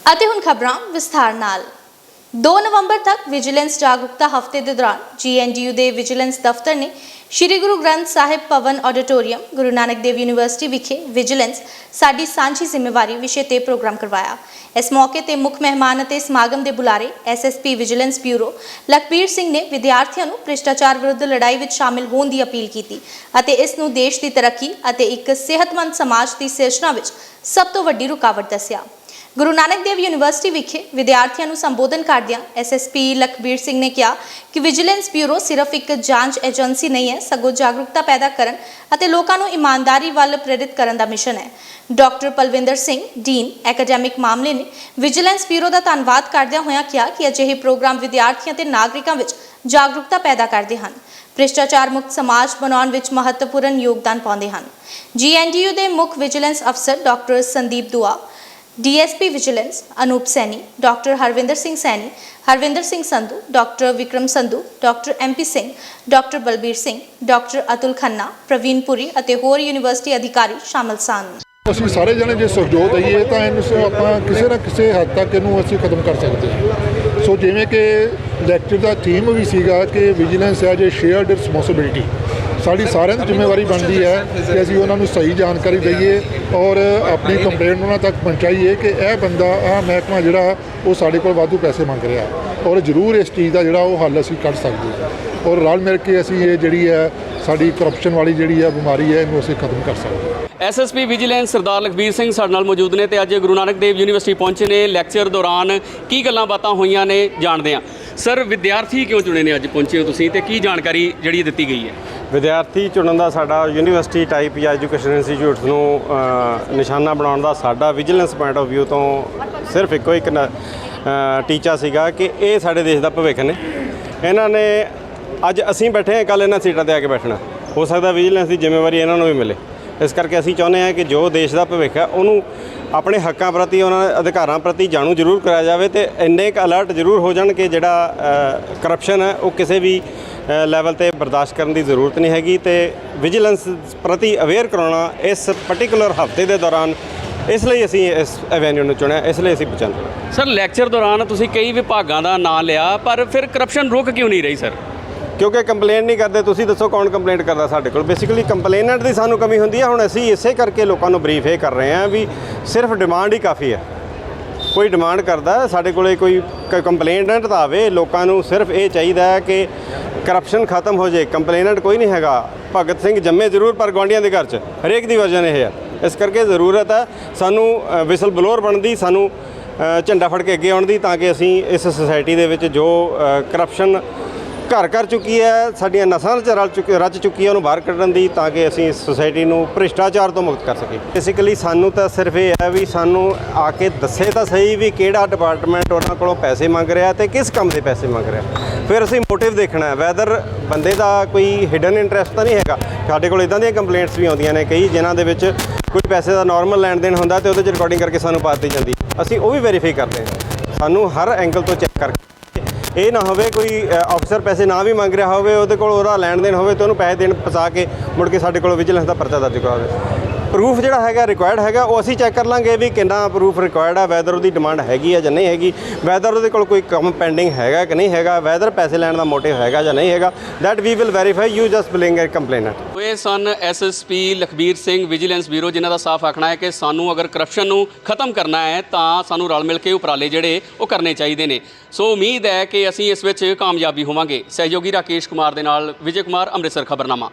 ਅਤੇ ਹੁਣ ਖਬਰਾਂ ਵਿਸਥਾਰ ਨਾਲ। 2 ਨਵੰਬਰ ਤੱਕ ਵਿਜੀਲੈਂਸ ਜਾਗਰੂਕਤਾ ਹਫ਼ਤੇ ਦੇ ਦੌਰਾਨ ਜੀਐਨਡੀਯੂ ਦੇ ਵਿਜੀਲੈਂਸ ਦਫ਼ਤਰ ਨੇ ਸ੍ਰੀ ਗੁਰੂ ਗ੍ਰੰਥ ਸਾਹਿਬ ਭਵਨ ਆਡੀਟੋਰੀਅਮ, ਗੁਰੂ ਨਾਨਕ ਦੇਵ ਯੂਨੀਵਰਸਿਟੀ ਵਿਖੇ ਵਿਜੀਲੈਂਸ ਸਾਡੀ ਸਾਂਝੀ ਜ਼ਿੰਮੇਵਾਰੀ ਵਿਸ਼ੇ ਤੇ ਪ੍ਰੋਗਰਾਮ ਕਰਵਾਇਆ। ਇਸ ਮੌਕੇ ਤੇ ਮੁੱਖ ਮਹਿਮਾਨ ਅਤੇ ਸਮਾਗਮ ਦੇ ਬੁਲਾਰੇ SSP vigilance bureau Lakhbir Singh ਨੇ ਵਿਦਿਆਰਥੀਆਂ ਨੂੰ ਭ੍ਰਿਸ਼ਟਾਚਾਰ ਵਿਰੁੱਧ ਲੜਾਈ ਵਿੱਚ ਸ਼ਾਮਿਲ ਹੋਣ ਦੀ ਅਪੀਲ ਕੀਤੀ ਅਤੇ ਇਸ ਨੂੰ ਦੇਸ਼ ਦੀ ਤਰੱਕੀ ਅਤੇ ਇੱਕ ਸਿਹਤਮੰਦ ਸਮਾਜ ਦੀ ਸਿਰਜਣਾ ਵਿੱਚ ਸਭ ਤੋਂ ਵੱਡੀ ਰੁਕਾਵਟ ਦੱਸਿਆ। ਗੁਰੂ ਨਾਨਕ ਦੇਵ ਯੂਨੀਵਰਸਿਟੀ ਵਿਖੇ ਵਿਦਿਆਰਥੀਆਂ ਨੂੰ ਸੰਬੋਧਨ ਕਰਦਿਆਂ ਐਸਐਸਪੀ ਲਖਬੀਰ ਸਿੰਘ ਨੇ ਕਿਹਾ ਕਿ ਵਿਜੀਲੈਂਸ ਬਿਊਰੋ ਸਿਰਫ ਇੱਕ ਜਾਂਚ ਏਜੰਸੀ ਨਹੀਂ ਹੈ, ਸਗੋਂ ਜਾਗਰੂਕਤਾ ਪੈਦਾ ਕਰਨ ਅਤੇ ਲੋਕਾਂ ਨੂੰ ਇਮਾਨਦਾਰੀ ਵੱਲ ਪ੍ਰੇਰਿਤ ਕਰਨ ਦਾ ਮਿਸ਼ਨ ਹੈ। Doctor Palwinder Singh, dean, academic ਮਾਮਲੇ ਨੇ ਵਿਜੀਲੈਂਸ ਬਿਊਰੋ ਦਾ ਧੰਨਵਾਦ ਕਰਦਿਆਂ ਹੋਇਆਂ ਕਿਹਾ ਕਿ ਅਜਿਹੇ ਪ੍ਰੋਗਰਾਮ ਵਿਦਿਆਰਥੀਆਂ ਤੇ ਨਾਗਰਿਕਾਂ ਵਿੱਚ ਜਾਗਰੂਕਤਾ ਪੈਦਾ ਕਰਦੇ ਹਨ। ਭ੍ਰਿਸ਼ਟਾਚਾਰ ਮੁਕਤ ਸਮਾਜ ਬਣਾਉਣ ਵਿੱਚ ਮਹੱਤਵਪੂਰਨ ਯੋਗਦਾਨ ਪਾਉਂਦੇ ਹਨ। ਜੀਐਨਡੀਯੂ ਦੇ ਮੁੱਖ ਵਿਜੀਲੈਂਸ ਅਫਸਰ doctor Sandeep Dua DSP vigilance Anoop Saini, doctor Harvinder Singh Saini, Harvinder Singh Sandhu, doctor Vikram Sandhu, doctor MP Singh, doctor Balbir Singh, doctor Atul Khanna, Praveen Puri ਅਤੇ ਹੋਰ ਯੂਨੀਵਰਸਿਟੀ ਅਧਿਕਾਰੀ ਸ਼ਾਮਲ ਸਨ। ਅਸੀਂ ਸਾਰੇ ਜਣੇ ਜੇ ਸਹਿਯੋਗ ਦਈਏ ਤਾਂ ਇਹਨੂੰ ਆਪਾਂ ਕਿਸੇ ਨਾ ਕਿਸੇ ਹੱਦ ਤੱਕ ਇਹਨੂੰ ਅਸੀਂ ਖਤਮ ਕਰ ਸਕਦੇ ਹਾਂ। ਸੋ ਜਿਵੇਂ ਕਿ ਲੈਕਚਰ ਦਾ ਥੀਮ ਵੀ ਸੀਗਾ ਕਿ ਵਿਜੀਲੈਂਸ ਹੈ ਜੇ ਸ਼ੇਅਰਡ ਰਿਸਪੌਂਸਿਬਿਲਟੀ ਸਾਡੀ ਸਾਰਿਆਂ ਦੀ ਜ਼ਿੰਮੇਵਾਰੀ ਬਣਦੀ ਹੈ ਕਿ ਅਸੀਂ ਉਹਨਾਂ ਨੂੰ ਸਹੀ ਜਾਣਕਾਰੀ ਦਈਏ ਔਰ ਆਪਣੀ ਕੰਪਲੇਂਟ ਉਹਨਾਂ ਤੱਕ ਪਹੁੰਚਾਈਏ ਕਿ ਇਹ ਬੰਦਾ, ਆਹ ਮਹਿਕਮਾ ਜਿਹੜਾ, ਉਹ ਸਾਡੇ ਕੋਲ ਵਾਧੂ ਪੈਸੇ ਮੰਗ ਰਿਹਾ ਔਰ ਜ਼ਰੂਰ ਇਸ ਚੀਜ਼ ਦਾ ਜਿਹੜਾ, ਉਹ ਹੱਲ ਅਸੀਂ ਕੱਢ ਸਕਦੇ ਹਾਂ। ਔਰ ਰਲ ਮਿਲ ਕੇ ਅਸੀਂ ਇਹ ਜਿਹੜੀ ਹੈ, ਸਾਡੀ ਕਰਪਸ਼ਨ ਵਾਲੀ ਜਿਹੜੀ ਹੈ ਬਿਮਾਰੀ ਹੈ, ਇਹਨੂੰ ਅਸੀਂ ਖਤਮ ਕਰ ਸਕਦੇ ਹਾਂ। ਐਸਐਸਪੀ ਵਿਜੀਲੈਂਸ ਸਰਦਾਰ ਲਖਬੀਰ ਸਿੰਘ ਸਾਡੇ ਨਾਲ ਮੌਜੂਦ ਨੇ ਤੇ ਅੱਜ ਗੁਰੂ ਨਾਨਕ ਦੇਵ ਯੂਨੀਵਰਸਿਟੀ ਪਹੁੰਚੇ ਨੇ। ਲੈਕਚਰ ਦੌਰਾਨ ਕੀ ਗੱਲਾਂ ਬਾਤਾਂ ਹੋਈਆਂ ਨੇ, ਜਾਣਦੇ ਹਾਂ। ਸਰ, ਵਿਦਿਆਰਥੀ ਕਿਉਂ ਚੁਣੇ ਨੇ ਅੱਜ? ਪਹੁੰਚੇ ਹੋ ਤੁਸੀਂ ਤੇ ਕੀ ਜਾਣਕਾਰੀ ਜਿਹੜੀ ਦਿੱਤੀ ਗਈ ਹੈ? ਵਿਦਿਆਰਥੀ ਚੁਣਨ ਦਾ ਸਾਡਾ ਯੂਨੀਵਰਸਿਟੀ ਟਾਈਪ ਜਾਂ ਐਜੂਕੇਸ਼ਨ ਇੰਸਟੀਚਿਊਟਸ ਨੂੰ ਨਿਸ਼ਾਨਾ ਬਣਾਉਣ ਦਾ ਸਾਡਾ ਵਿਜੀਲੈਂਸ ਪੁਆਇੰਟ ਆਫ View ਤੋਂ ਸਿਰਫ ਇੱਕੋ ਇੱਕ ਨ- ਟੀਚਾ ਸੀਗਾ ਕਿ ਇਹ ਸਾਡੇ ਦੇਸ਼ ਦਾ ਭਵਿੱਖ ਨੇ। ਇਹਨਾਂ ਨੇ ਅੱਜ ਅਸੀਂ ਬੈਠੇ ਹਾਂ ਕੱਲ ਇਹਨਾਂ ਸੀਟਾਂ ਤੇ ਆ ਕੇ ਬੈਠਣਾ। ਹੋ ਸਕਦਾ ਵਿਜੀਲੈਂਸ ਦੀ ਜ਼ਿੰਮੇਵਾਰੀ ਇਹਨਾਂ ਨੂੰ ਵੀ ਮਿਲੇ। ਇਸ ਕਰਕੇ ਅਸੀਂ ਚਾਹੁੰਦੇ ਹਾਂ ਕਿ ਜੋ ਦੇਸ਼ ਦਾ ਭਵਿੱਖ ਹੈ, ਉਹਨੂੰ ਆਪਣੇ ਹੱਕਾਂ ਪ੍ਰਤੀ, ਉਹਨਾਂ ਦੇ ਅਧਿਕਾਰਾਂ ਪ੍ਰਤੀ ਜਾਣੂ ਜ਼ਰੂਰ ਕਰਾਇਆ ਜਾਵੇ ਤੇ ਇੰਨੇ ਕੁ ਅਲਰਟ ਜ਼ਰੂਰ ਹੋ ਜਾਣ ਕਿ ਜਿਹੜਾ ਕਰਪਸ਼ਨ ਹੈ, ਉਹ ਕਿਸੇ ਵੀ ਲੈਵਲ ਤੇ ਬਰਦਾਸ਼ਤ ਕਰਨ ਦੀ ਜ਼ਰੂਰਤ ਨਹੀਂ ਹੈਗੀ ਤੇ ਵਿਜੀਲੈਂਸ ਪ੍ਰਤੀ ਅਵੇਅਰ ਕਰਾਉਣਾ ਇਸ ਪਾਰਟਿਕੂਲਰ ਹਫ਼ਤੇ ਦੇ ਦੌਰਾਨ ਇਸ ਲਈ ਅਸੀਂ ਇਸ ਐਵੇਨਿਊ ਨੂੰ ਚੁਣਿਆ ਇਸ ਲਈ ਅਸੀਂ ਪਹੁੰਚੇ ਸਰ ਲੈਕਚਰ ਦੌਰਾਨ ਤੁਸੀਂ ਕਈ ਵਿਭਾਗਾਂ ਦਾ ਨਾਂ ਲਿਆ ਪਰ ਫਿਰ ਕਰਪਸ਼ਨ ਰੁਕ ਕਿਉਂ ਨਹੀਂ ਰਹੀ ਸਰ ਕਿਉਂਕਿ ਕੰਪਲੇਂਟ ਨਹੀਂ ਕਰਦੇ ਤੁਸੀਂ ਦੱਸੋ ਕੌਣ ਕੰਪਲੇਂਟ ਕਰਦਾ ਸਾਡੇ ਕੋਲ? ਬੇਸਿਕਲੀ ਕੰਪਲੇਨੈਂਟ ਦੀ ਸਾਨੂੰ ਕਮੀ ਹੁੰਦੀ ਹੈ ਹੁਣ ਅਸੀਂ ਇਸੇ ਕਰਕੇ ਲੋਕਾਂ ਨੂੰ ਬਰੀਫ ਇਹ ਕਰ ਰਹੇ ਹਾਂ ਵੀ ਸਿਰਫ ਡਿਮਾਂਡ ਹੀ ਕਾਫੀ ਹੈ। ਕੋਈ ਡਿਮਾਂਡ ਕਰਦਾ ਸਾਡੇ ਕੋਲੇ ਕੋਈ ਕੰਪਲੇਨੈਂਟ ਤਾਂ ਆਵੇ ਲੋਕਾਂ ਨੂੰ ਸਿਰਫ ਇਹ ਚਾਹੀਦਾ ਹੈ ਕਿ ਕਰਪਸ਼ਨ ਖਤਮ ਹੋ ਜਾਏ ਕੰਪਲੇਨੈਂਟ ਕੋਈ ਨਹੀਂ ਹੈਗਾ। ਭਗਤ ਸਿੰਘ ਜੰਮੇ ਜ਼ਰੂਰ, ਪਰ ਗਵਾਂਡੀਆਂ ਦੇ ਘਰ 'ਚ ਹਰੇਕ ਦੀ ਵਜ੍ਹਾ ਇਹ ਹੈ ਇਸ ਕਰਕੇ ਜ਼ਰੂਰਤ ਹੈ ਸਾਨੂੰ ਵਿਸਲ ਬਲੋਰ ਬਣਦੀ, ਸਾਨੂੰ ਝੰਡਾ ਫੜ ਕੇ ਅੱਗੇ ਆਉਣ ਦੀ, ਤਾਂ ਕਿ ਅਸੀਂ ਇਸ ਸੁਸਾਇਟੀ ਦੇ ਵਿੱਚ ਜੋ ਕਰਪਸ਼ਨ ਘਰ ਕਰ ਚੁੱਕੀ ਹੈ, ਸਾਡੀਆਂ ਨਸਾਂ 'ਚ ਰਲ ਚੁੱਕੀ ਰਚ ਚੁੱਕੀ ਹੈ ਉਹਨੂੰ ਬਾਹਰ ਕੱਢਣ ਦੀ ਤਾਂ ਕਿ ਅਸੀਂ ਸੁਸਾਇਟੀ ਨੂੰ ਭ੍ਰਿਸ਼ਟਾਚਾਰ ਤੋਂ ਮੁਕਤ ਕਰ ਸਕੀਏ। ਬੇਸਿਕਲੀ ਸਾਨੂੰ ਤਾਂ ਸਿਰਫ ਇਹ ਹੈ ਵੀ ਸਾਨੂੰ ਆ ਕੇ ਦੱਸੇ ਤਾਂ ਸਹੀ ਵੀ ਕਿਹੜਾ ਡਿਪਾਰਟਮੈਂਟ ਉਹਨਾਂ ਕੋਲੋਂ ਪੈਸੇ ਮੰਗ ਰਿਹਾ ਤੇ ਕਿਸ ਕੰਮ ਦੇ ਪੈਸੇ ਮੰਗ ਰਿਹਾ। ਫਿਰ ਅਸੀਂ ਮੋਟਿਵ ਦੇਖਣਾ ਹੈ ਵੈਦਰ ਬੰਦੇ ਦਾ ਕੋਈ ਹਿਡਨ ਇੰਟਰਸਟ ਤਾਂ ਨਹੀਂ ਹੈਗਾ। ਸਾਡੇ ਕੋਲ ਇਦਾਂ ਦੀਆਂ ਕੰਪਲੇਂਟਸ ਵੀ ਆਉਂਦੀਆਂ ਨੇ ਕਈ, ਜਿਨ੍ਹਾਂ ਦੇ ਵਿੱਚ ਕੋਈ ਪੈਸੇ ਦਾ ਨਾਰਮਲ ਲੈਣ ਦੇਣ ਹੁੰਦਾ ਤੇ ਉਹਦੇ 'ਚ ਰਿਕਾਰਡਿੰਗ ਕਰਕੇ ਸਾਨੂੰ ਪਾ ਦਿੱਤੀ ਜਾਂਦੀ ਅਸੀਂ ਉਹ ਵੀ ਵੈਰੀਫਾਈ ਕਰਦੇ ਹਾਂ। ਸਾਨੂੰ ਹਰ ਐਂਗਲ ਤੋਂ ਚੈੱਕ ਕਰਕੇ ਇਹ ਨਾ ਹੋਵੇ ਕੋਈ ਅਫਸਰ ਪੈਸੇ ਨਾ ਵੀ ਮੰਗ ਰਿਹਾ ਹੋਵੇ, ਉਹਦੇ ਕੋਲ ਉਹਦਾ ਲੈਣ ਦੇਣ ਹੋਵੇ ਤੇ ਉਹਨੂੰ ਪੈਸੇ ਦੇਣ ਫਸਾ ਕੇ ਮੁੜ ਕੇ ਸਾਡੇ ਕੋਲ ਵਿਜੀਲੈਂਸ ਦਾ ਪਰਚਾ ਦਰਜ ਕਰਾਵੇ। ਪ੍ਰੂਫ ਜਿਹੜਾ ਹੈਗਾ ਰਿਕੁਆਇਰਡ ਹੈਗਾ, ਉਹ ਅਸੀਂ ਚੈੱਕ ਕਰ ਲਾਂਗੇ ਵੀ ਕਿੰਨਾ ਪ੍ਰੂਫ ਰਿਕੁਆਇਰਡ ਹੈ ਵੈਦਰ ਉਹਦੀ ਡਿਮਾਂਡ ਹੈਗੀ ਹੈ ਜਾਂ ਨਹੀਂ ਹੈਗੀ ਵੈਦਰ ਉਹਦੇ ਕੋਲ ਕੋਈ ਕੰਮ ਪੈਂਡਿੰਗ ਹੈਗਾ ਕਿ ਨਹੀਂ ਹੈਗਾ ਵੈਦਰ ਪੈਸੇ ਲੈਣ ਦਾ ਮੋਟਿਵ ਹੈਗਾ ਜਾਂ ਨਹੀਂ ਹੈਗਾ that we will verify you just billing uh complainant ਇਹ ਸਨ SSP Lakhbir Singh vigilance bureau ਜਿਨ੍ਹਾਂ ਦਾ ਸਾਫ਼ ਆਖਣਾ ਹੈ ਕਿ ਸਾਨੂੰ ਅਗਰ ਕਰਪਸ਼ਨ ਨੂੰ ਖਤਮ ਕਰਨਾ ਹੈ, ਤਾਂ ਸਾਨੂੰ ਰਲ ਮਿਲ ਕੇ ਉਪਰਾਲੇ ਜਿਹੜੇ ਉਹ ਕਰਨੇ ਚਾਹੀਦੇ ਨੇ। ਸੋ ਉਮੀਦ ਹੈ ਕਿ ਅਸੀਂ ਇਸ ਵਿੱਚ ਕਾਮਯਾਬੀ ਹੋਵਾਂਗੇ। ਸਹਿਯੋਗੀ ਰਾਕੇਸ਼ ਕੁਮਾਰ ਦੇ ਨਾਲ ਵਿਜੇ ਕੁਮਾਰ, ਅੰਮ੍ਰਿਤਸਰ ਖਬਰਨਾਮਾ।